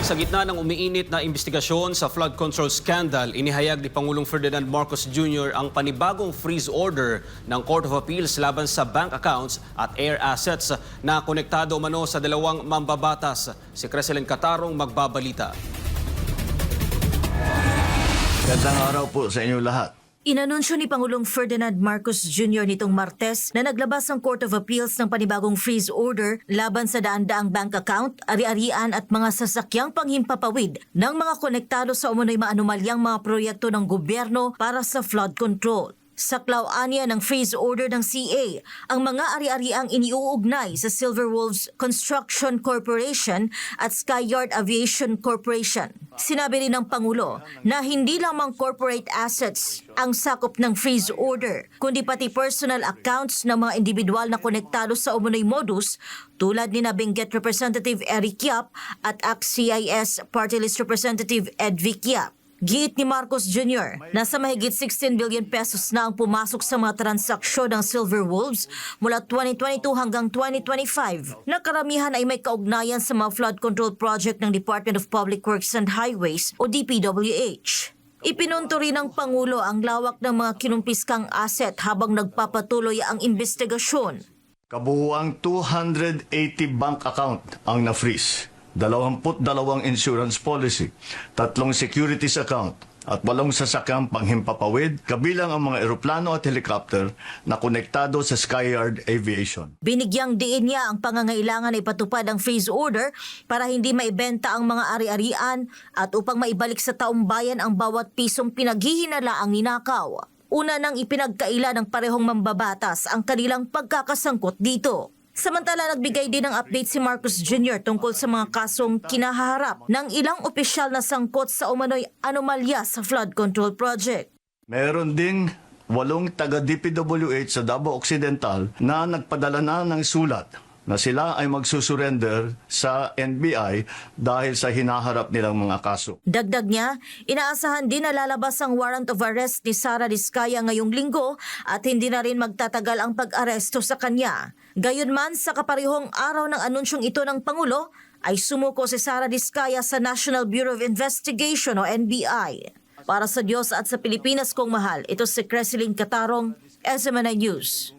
Sa gitna ng umiinit na investigasyon sa flood control scandal, inihayag ni Pangulong Ferdinand Marcos Jr. ang panibagong freeze order ng Court of Appeals laban sa bank accounts at air assets na konektado umano sa dalawang mambabatas. Si Creselin Catarong magbabalita. Gandang araw po sa inyo lahat. Inanunsyo ni Pangulong Ferdinand Marcos Jr. nitong Martes na naglabas ang Court of Appeals ng panibagong freeze order laban sa daan-daang bank account, ari-arian at mga sasakyang panghimpapawid ng mga konektado sa umunoy maanumalyang mga proyekto ng gobyerno para sa flood control. Saklaw anya ng freeze order ng CA ang mga ari-ariang iniuugnay sa Silver Wolves Construction Corporation at Skyyard Aviation Corporation. Sinabi rin ng Pangulo na hindi lamang corporate assets ang sakop ng freeze order, kundi pati personal accounts ng mga individual na konektado sa umunoy modus tulad ni na Benguet Representative Eric Yap at ACT-CIS Party List Representative Ed Vic Yap. Giit ni Marcos Jr. na sa mahigit 16 billion pesos na ang pumasok sa mga transaksyon ng Silver Wolves mula 2022 hanggang 2025 na karamihan ay may kaugnayan sa mga flood control project ng Department of Public Works and Highways o DPWH. Ipinunto rin ng Pangulo ang lawak ng mga kinumpiskang asset habang nagpapatuloy ang investigasyon. Kabuuang 280 bank account ang na-freeze. 22 insurance policy, tatlong securities account, at walong sasakyang panghimpapawid, kabilang ang mga eroplano at helicopter na konektado sa Skyyard Aviation. Binigyang diin niya ang pangangailangan ay patupad ang freeze order para hindi maibenta ang mga ari-arian at upang maibalik sa taong bayan ang bawat pisong pinaghihinala ang ninakaw. Una nang ipinagkaila ng parehong mambabatas ang kanilang pagkakasangkot dito. Samantala, nagbigay din ng update si Marcos Jr. tungkol sa mga kasong kinahaharap ng ilang opisyal na sangkot sa umano'y anomalya sa flood control project. Meron ding walong taga-DPWH sa Davao Occidental na nagpadala na ng sulat na sila ay magsusurrender sa NBI dahil sa hinaharap nilang mga kaso. Dagdag niya, inaasahan din na lalabas ang warrant of arrest ni Sara Diskaya ngayong linggo at hindi na rin magtatagal ang pag-aresto sa kanya. Gayunman sa kaparehong araw ng anunsyong ito ng Pangulo, ay sumuko si Sara Diskaya sa National Bureau of Investigation o NBI. Para sa Diyos at sa Pilipinas kong mahal, ito si Creseline Catarong, SMNI News.